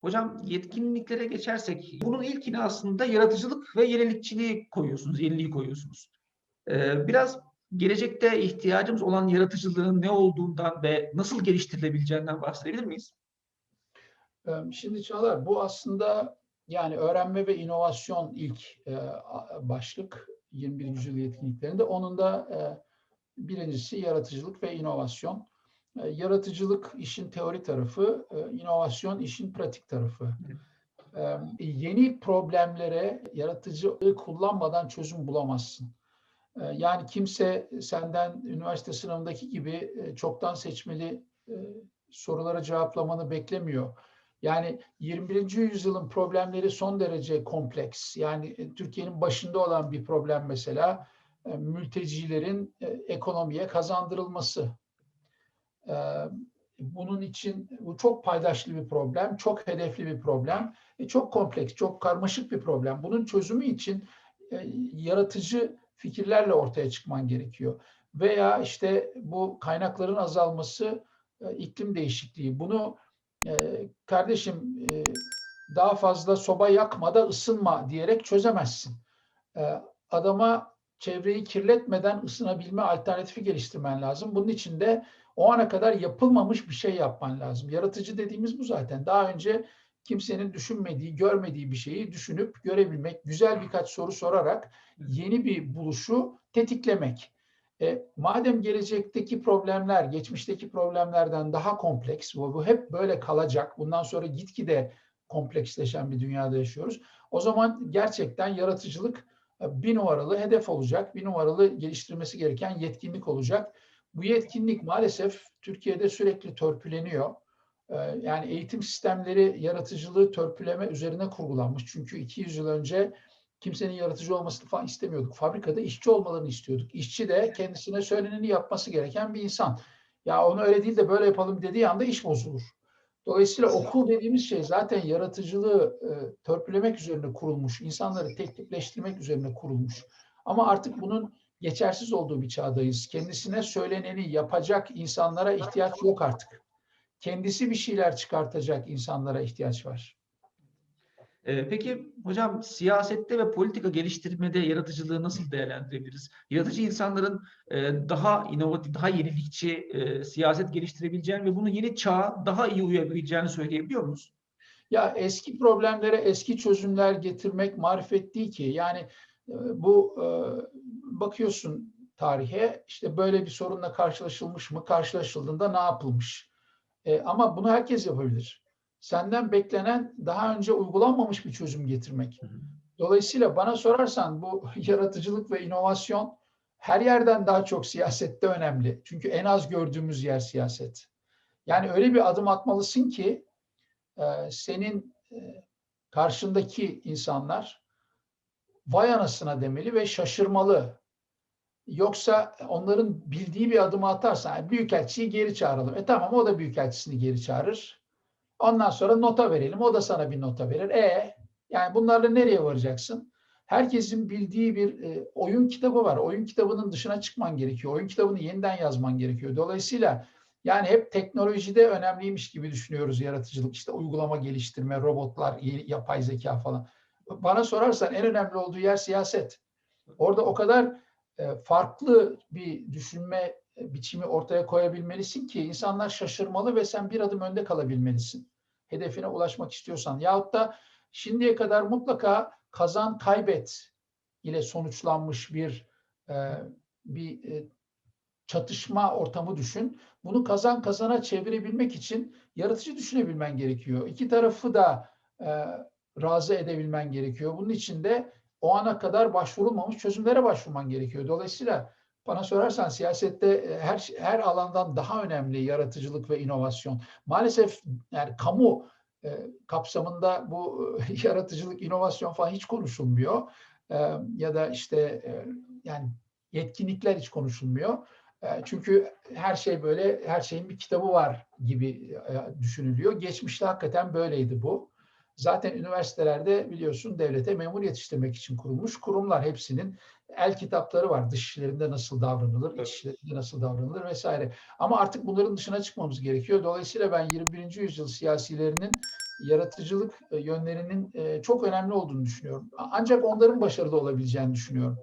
Hocam yetkinliklere geçersek bunun ilkini aslında yaratıcılık ve yenilikçiliği koyuyorsunuz, yeniliği koyuyorsunuz. Ee, biraz gelecekte ihtiyacımız olan yaratıcılığın ne olduğundan ve nasıl geliştirilebileceğinden bahsedebilir miyiz? Ee, Şimdi Çağlar bu aslında yani öğrenme ve inovasyon ilk e, başlık 21. yüzyıl yetkinliklerinde. Onun da e, birincisi yaratıcılık ve inovasyon. E, Yaratıcılık işin teori tarafı, e, inovasyon işin pratik tarafı. E, Yeni problemlere yaratıcılığı kullanmadan çözüm bulamazsın. Yani kimse senden üniversite sınavındaki gibi çoktan seçmeli sorulara cevaplamanı beklemiyor. Yani 21. yüzyılın problemleri son derece kompleks. Yani Türkiye'nin başında olan bir problem mesela mültecilerin ekonomiye kazandırılması. Bunun için bu çok paydaşlı bir problem, çok hedefli bir problem, e, çok kompleks, çok karmaşık bir problem. Bunun çözümü için e, yaratıcı fikirlerle ortaya çıkman gerekiyor. Veya işte bu kaynakların azalması, e, iklim değişikliği. Bunu kardeşim daha fazla soba yakma da ısınma diyerek çözemezsin. Adama çevreyi kirletmeden ısınabilme alternatifi geliştirmen lazım. Bunun için de o ana kadar yapılmamış bir şey yapman lazım. Yaratıcı dediğimiz bu zaten. Daha önce kimsenin düşünmediği, görmediği bir şeyi düşünüp görebilmek, güzel birkaç soru sorarak yeni bir buluşu tetiklemek. E, madem gelecekteki problemler, geçmişteki problemlerden daha kompleks, bu, bu hep böyle kalacak, bundan sonra gitgide kompleksleşen bir dünyada yaşıyoruz. O zaman gerçekten yaratıcılık e, bir numaralı hedef olacak, bir numaralı geliştirmesi gereken yetkinlik olacak. Bu yetkinlik maalesef Türkiye'de sürekli törpüleniyor. E, Yani eğitim sistemleri yaratıcılığı törpüleme üzerine kurgulanmış. Çünkü 200 yıl önce kimsenin yaratıcı olmasını falan istemiyorduk. Fabrikada işçi olmalarını istiyorduk. İşçi de kendisine söyleneni yapması gereken bir insan. Ya onu öyle değil de böyle yapalım dediği anda iş bozulur. Dolayısıyla okul dediğimiz şey zaten yaratıcılığı e, törpülemek üzerine kurulmuş, insanları tek tipleştirmek üzerine kurulmuş. Ama artık bunun geçersiz olduğu bir çağdayız. Kendisine söyleneni yapacak insanlara ihtiyaç yok artık. Kendisi bir şeyler çıkartacak insanlara ihtiyaç var. Ee, peki hocam siyasette ve politika geliştirmede yaratıcılığı nasıl değerlendirebiliriz? Yaratıcı insanların e, daha inovatif, daha yenilikçi e, siyaset geliştirebileceğini ve bunu yeni çağa daha iyi uyabileceğini söyleyebiliyor muyuz? Ya eski problemlere eski çözümler getirmek marifet değil ki. Yani bu e, bakıyorsun tarihe işte böyle bir sorunla karşılaşılmış mı? Karşılaşıldığında ne yapılmış? E, ama bunu herkes yapabilir. Senden beklenen daha önce uygulanmamış bir çözüm getirmek. Dolayısıyla bana sorarsan bu yaratıcılık ve inovasyon her yerden daha çok siyasette önemli. Çünkü en az gördüğümüz yer siyaset. Yani öyle bir adım atmalısın ki e, senin e, karşındaki insanlar vay anasına demeli ve şaşırmalı. Yoksa onların bildiği bir adımı atarsan yani büyükelçiyi geri çağıralım. E tamam o da büyükelçisini geri çağırır. Ondan sonra nota verelim. O da sana bir nota verir. E yani bunlarla nereye varacaksın? Herkesin bildiği bir e, oyun kitabı var. Oyun kitabının dışına çıkman gerekiyor. Oyun kitabını yeniden yazman gerekiyor. Dolayısıyla yani hep teknolojide önemliymiş gibi düşünüyoruz yaratıcılık. İşte uygulama geliştirme, robotlar, yapay zeka falan. Bana sorarsan en önemli olduğu yer siyaset. Orada o kadar e, farklı bir düşünme biçimi ortaya koyabilmelisin ki insanlar şaşırmalı ve sen bir adım önde kalabilmelisin. Hedefine ulaşmak istiyorsan. Yahut da şimdiye kadar mutlaka kazan kaybet ile sonuçlanmış bir e, bir e, çatışma ortamı düşün. Bunu kazan kazana çevirebilmek için yaratıcı düşünebilmen gerekiyor. İki tarafı da e, razı edebilmen gerekiyor. Bunun için de o ana kadar başvurulmamış çözümlere başvurman gerekiyor. Dolayısıyla bana sorarsan siyasette e, her her alandan daha önemli yaratıcılık ve inovasyon. Maalesef yani kamu e, kapsamında bu e, yaratıcılık, inovasyon falan hiç konuşulmuyor. E, ya da işte e, yani yetkinlikler hiç konuşulmuyor. E, Çünkü her şey böyle, her şeyin bir kitabı var gibi düşünülüyor. Geçmişte hakikaten böyleydi bu. Zaten üniversitelerde biliyorsun devlete memur yetiştirmek için kurulmuş kurumlar hepsinin el kitapları var. Dış işlerinde nasıl davranılır, iç işlerinde nasıl davranılır vesaire. Ama artık bunların dışına çıkmamız gerekiyor. Dolayısıyla ben 21. yüzyıl siyasilerinin yaratıcılık e, yönlerinin e, çok önemli olduğunu düşünüyorum. Ancak onların başarılı olabileceğini düşünüyorum.